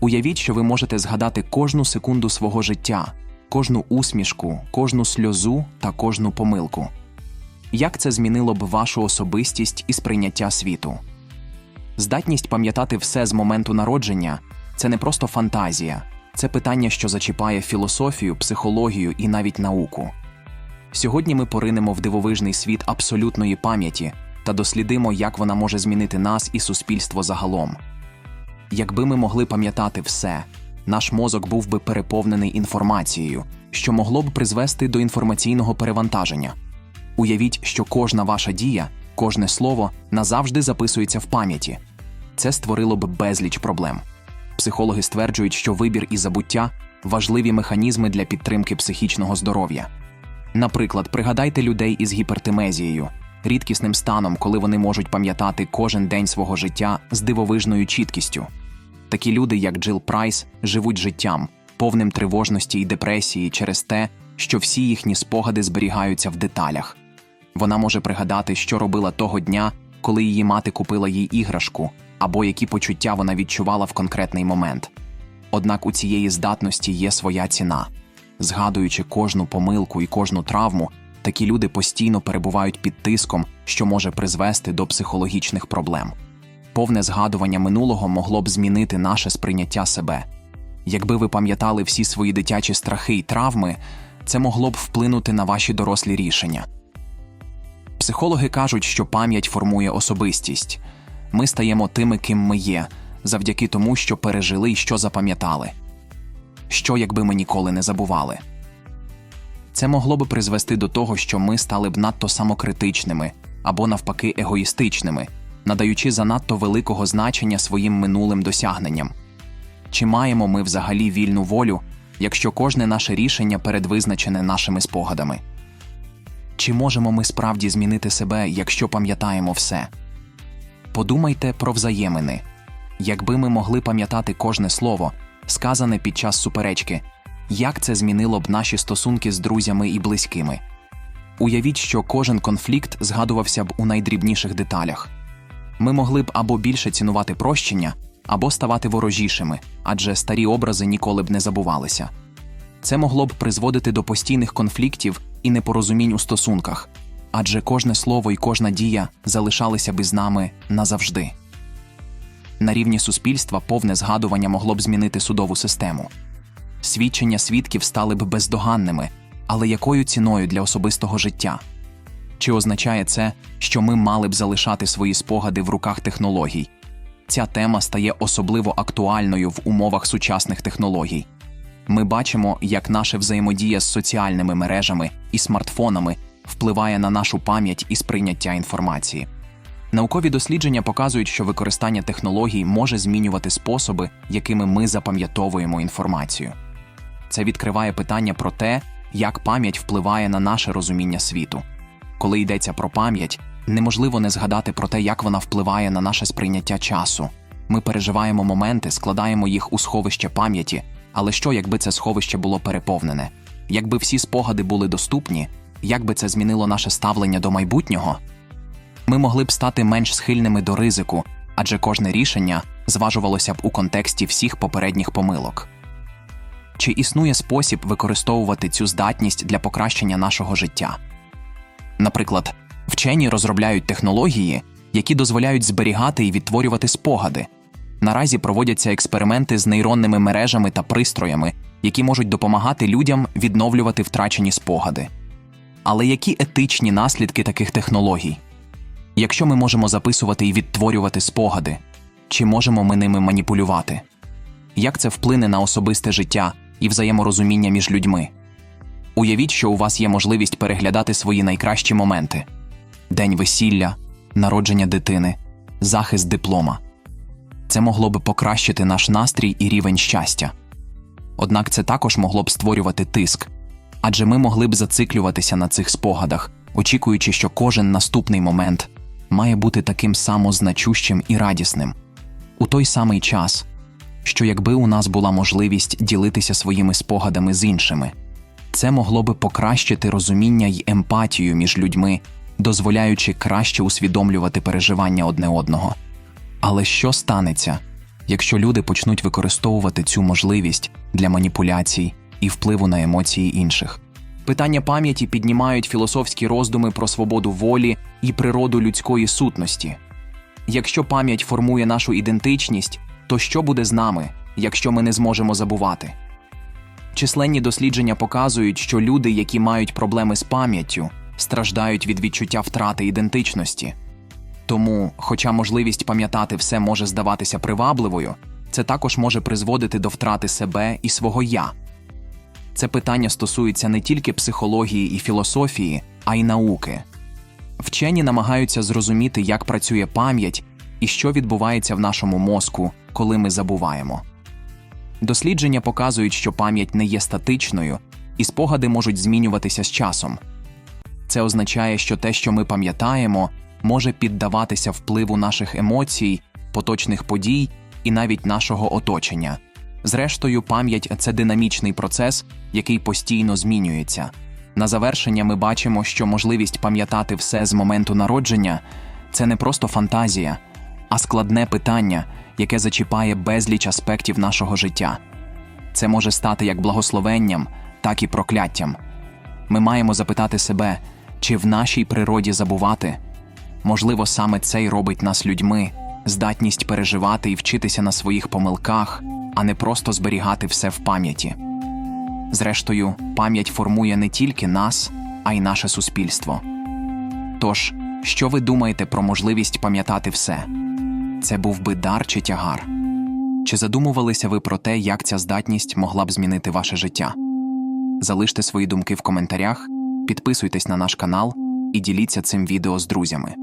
Уявіть, що ви можете згадати кожну секунду свого життя, кожну усмішку, кожну сльозу та кожну помилку. Як це змінило б вашу особистість і сприйняття світу? Здатність пам'ятати все з моменту народження це не просто фантазія, це питання, що зачіпає філософію, психологію і навіть науку. Сьогодні ми поринемо в дивовижний світ абсолютної пам'яті та дослідимо, як вона може змінити нас і суспільство загалом. Якби ми могли пам'ятати все, наш мозок був би переповнений інформацією, що могло б призвести до інформаційного перевантаження. Уявіть, що кожна ваша дія, кожне слово назавжди записується в пам'яті. Це створило б безліч проблем. Психологи стверджують, що вибір і забуття важливі механізми для підтримки психічного здоров'я. Наприклад, пригадайте людей із гіпертимезією, рідкісним станом, коли вони можуть пам'ятати кожен день свого життя з дивовижною чіткістю. Такі люди, як Джил Прайс, живуть життям, повним тривожності і депресії через те, що всі їхні спогади зберігаються в деталях. Вона може пригадати, що робила того дня, коли її мати купила їй іграшку, або які почуття вона відчувала в конкретний момент. Однак у цієї здатності є своя ціна. Згадуючи кожну помилку і кожну травму, такі люди постійно перебувають під тиском, що може призвести до психологічних проблем. Повне згадування минулого могло б змінити наше сприйняття себе. Якби ви пам'ятали всі свої дитячі страхи і травми, це могло б вплинути на ваші дорослі рішення. Психологи кажуть, що пам'ять формує особистість. Ми стаємо тими, ким ми є, завдяки тому, що пережили і що запам'ятали. Що, якби ми ніколи не забували? Це могло би призвести до того, що ми стали б надто самокритичними або навпаки егоїстичними, надаючи занадто великого значення своїм минулим досягненням. Чи маємо ми взагалі вільну волю, якщо кожне наше рішення передвизначене нашими спогадами? Чи можемо ми справді змінити себе, якщо пам'ятаємо все? Подумайте про взаємини. Якби ми могли пам'ятати кожне слово, сказане під час суперечки, як це змінило б наші стосунки з друзями і близькими? Уявіть, що кожен конфлікт згадувався б у найдрібніших деталях. Ми могли б або більше цінувати прощення, або ставати ворожішими, адже старі образи ніколи б не забувалися. Це могло б призводити до постійних конфліктів і непорозумінь у стосунках, адже кожне слово і кожна дія залишалися би з нами назавжди. На рівні суспільства повне згадування могло б змінити судову систему. Свідчення свідків стали б бездоганними, але якою ціною для особистого життя? Чи означає це, що ми мали б залишати свої спогади в руках технологій? Ця тема стає особливо актуальною в умовах сучасних технологій. Ми бачимо, як наша взаємодія з соціальними мережами і смартфонами впливає на нашу пам'ять і сприйняття інформації. Наукові дослідження показують, що використання технологій може змінювати способи, якими ми запам'ятовуємо інформацію. Це відкриває питання про те, як пам'ять впливає на наше розуміння світу. Коли йдеться про пам'ять, неможливо не згадати про те, як вона впливає на наше сприйняття часу. Ми переживаємо моменти, складаємо їх у сховище пам'яті, але що, якби це сховище було переповнене? Якби всі спогади були доступні, як би це змінило наше ставлення до майбутнього? Ми могли б стати менш схильними до ризику, адже кожне рішення зважувалося б у контексті всіх попередніх помилок. Чи існує спосіб використовувати цю здатність для покращення нашого життя? Наприклад, вчені розробляють технології, які дозволяють зберігати і відтворювати спогади. Наразі проводяться експерименти з нейронними мережами та пристроями, які можуть допомагати людям відновлювати втрачені спогади. Але які етичні наслідки таких технологій? Якщо ми можемо записувати і відтворювати спогади, чи можемо ми ними маніпулювати? Як це вплине на особисте життя і взаєморозуміння між людьми? Уявіть, що у вас є можливість переглядати свої найкращі моменти: день весілля, народження дитини, захист диплома. Це могло б покращити наш настрій і рівень щастя. Однак це також могло б створювати тиск, адже ми могли б зациклюватися на цих спогадах, очікуючи, що кожен наступний момент має бути таким само значущим і радісним. У той самий час, що якби у нас була можливість ділитися своїми спогадами з іншими, це могло би покращити розуміння й емпатію між людьми, дозволяючи краще усвідомлювати переживання одне одного. Але що станеться, якщо люди почнуть використовувати цю можливість для маніпуляцій і впливу на емоції інших. Питання пам'яті піднімають філософські роздуми про свободу волі і природу людської сутності. Якщо пам'ять формує нашу ідентичність, то що буде з нами, якщо ми не зможемо забувати? Численні дослідження показують, що люди, які мають проблеми з пам'яттю, страждають від відчуття втрати ідентичності. Тому, хоча можливість пам'ятати все може здаватися привабливою, це також може призводити до втрати себе і свого я. Це питання стосується не тільки психології і філософії, а й науки. Вчені намагаються зрозуміти, як працює пам'ять і що відбувається в нашому мозку, коли ми забуваємо. Дослідження показують, що пам'ять не є статичною, і спогади можуть змінюватися з часом. Це означає, що те, що ми пам'ятаємо, може піддаватися впливу наших емоцій, поточних подій і навіть нашого оточення. Зрештою, пам'ять це динамічний процес, який постійно змінюється. На завершення ми бачимо, що можливість пам'ятати все з моменту народження це не просто фантазія, а складне питання, яке зачіпає безліч аспектів нашого життя. Це може стати як благословенням, так і прокляттям. Ми маємо запитати себе, чи в нашій природі забувати. Можливо, саме це й робить нас людьми, здатність переживати і вчитися на своїх помилках, а не просто зберігати все в пам'яті. Зрештою, пам'ять формує не тільки нас, а й наше суспільство. Тож, що ви думаєте про можливість пам'ятати все? Це був би дар чи тягар? Чи задумувалися ви про те, як ця здатність могла б змінити ваше життя? Залиште свої думки в коментарях, підписуйтесь на наш канал і діліться цим відео з друзями.